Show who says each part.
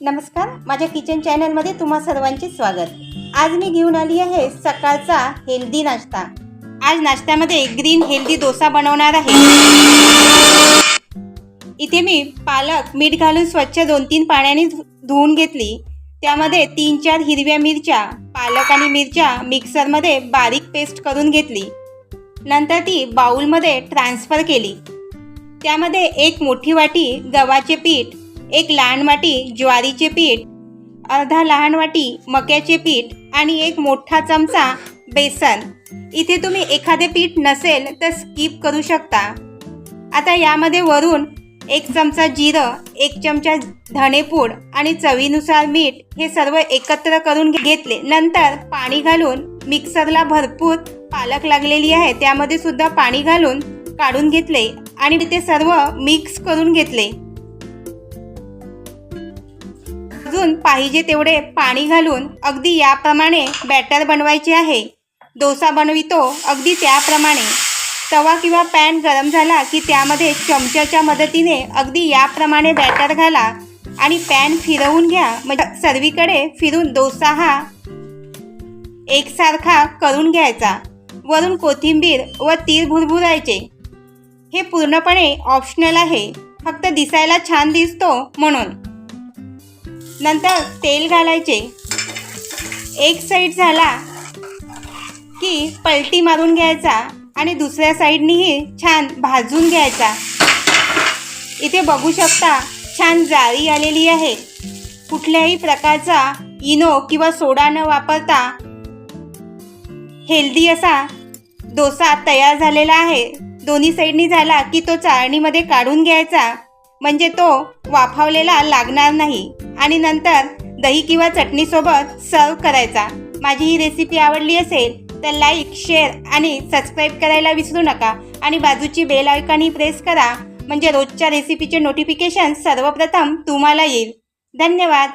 Speaker 1: नमस्कार माझ्या किचन चॅनलमध्ये तुम्हा सर्वांचे स्वागत. आज मी घेऊन आली आहे सकाळचा हेल्दी नाश्ता. आज नाश्त्यामध्ये ग्रीन हेल्दी डोसा बनवणार आहे. इथे मी पालक मीठ घालून स्वच्छ दोन तीन पाण्याने धु- धुवून घेतली. त्यामध्ये तीन चार हिरव्या मिरच्या पालक आणि मिरच्या मिक्सरमध्ये बारीक पेस्ट करून घेतली. नंतर ती बाउलमध्ये ट्रान्सफर केली. त्यामध्ये एक मोठी वाटी गव्हाचे पीठ एक लहान वाटी ज्वारीचे पीठ अर्धा लहान वाटी मक्याचे पीठ आणि एक मोठा चमचा बेसन. इथे तुम्ही एखादे पीठ नसेल तर स्किप करू शकता. आता यामध्ये वरून एक चमचा जिरं एक चमचा धणेपूड आणि चवीनुसार मीठ हे सर्व एकत्र करून घेतले. नंतर पाणी घालून मिक्सरला भरपूर पालक लागलेली आहे. त्यामध्ये सुद्धा पाणी घालून काढून घेतले आणि ते सर्व मिक्स करून घेतले. अजून पाहिजे तेवढे पाणी घालून अगदी याप्रमाणे बॅटर बनवायचे आहे. डोसा बनवितो अगदी त्याप्रमाणे. तवा किंवा पॅन गरम झाला की त्यामध्ये चमच्याच्या मदतीने अगदी याप्रमाणे बॅटर घाला आणि पॅन फिरवून घ्या. म्हणजे सर्वीकडे फिरून डोसा हा एकसारखा करून घ्यायचा. वरून कोथिंबीर व तीळ भुरभुरायचे. हे पूर्णपणे ऑप्शनल आहे. फक्त दिसायला छान दिसतो म्हणून. नंतर तेल घालायचे. एक साईड झाला की पलटी मारून घ्यायचा आणि दुसऱ्या साईडनीही छान भाजून घ्यायचा. इथे बघू शकता छान जाळी आलेली आहे. कुठल्याही प्रकारचा इनो किंवा सोडा न वापरता हेल्दी असा डोसा तयार झालेला आहे. दोन्ही साईडनी झाला की तो चाळणीमध्ये काढून घ्यायचा. म्हणजे तो वाफावलेला लागणार नाही. आणि नंतर दही किंवा चटणीसोबत सर्व करायचा. माझी ही रेसिपी आवडली असेल तर लाईक शेअर आणि सबस्क्राईब करायला विसरू नका. आणि बाजूची बेल आयकॉनही प्रेस करा. म्हणजे रोजच्या रेसिपीचे नोटिफिकेशन सर्वप्रथम तुम्हाला येईल. धन्यवाद.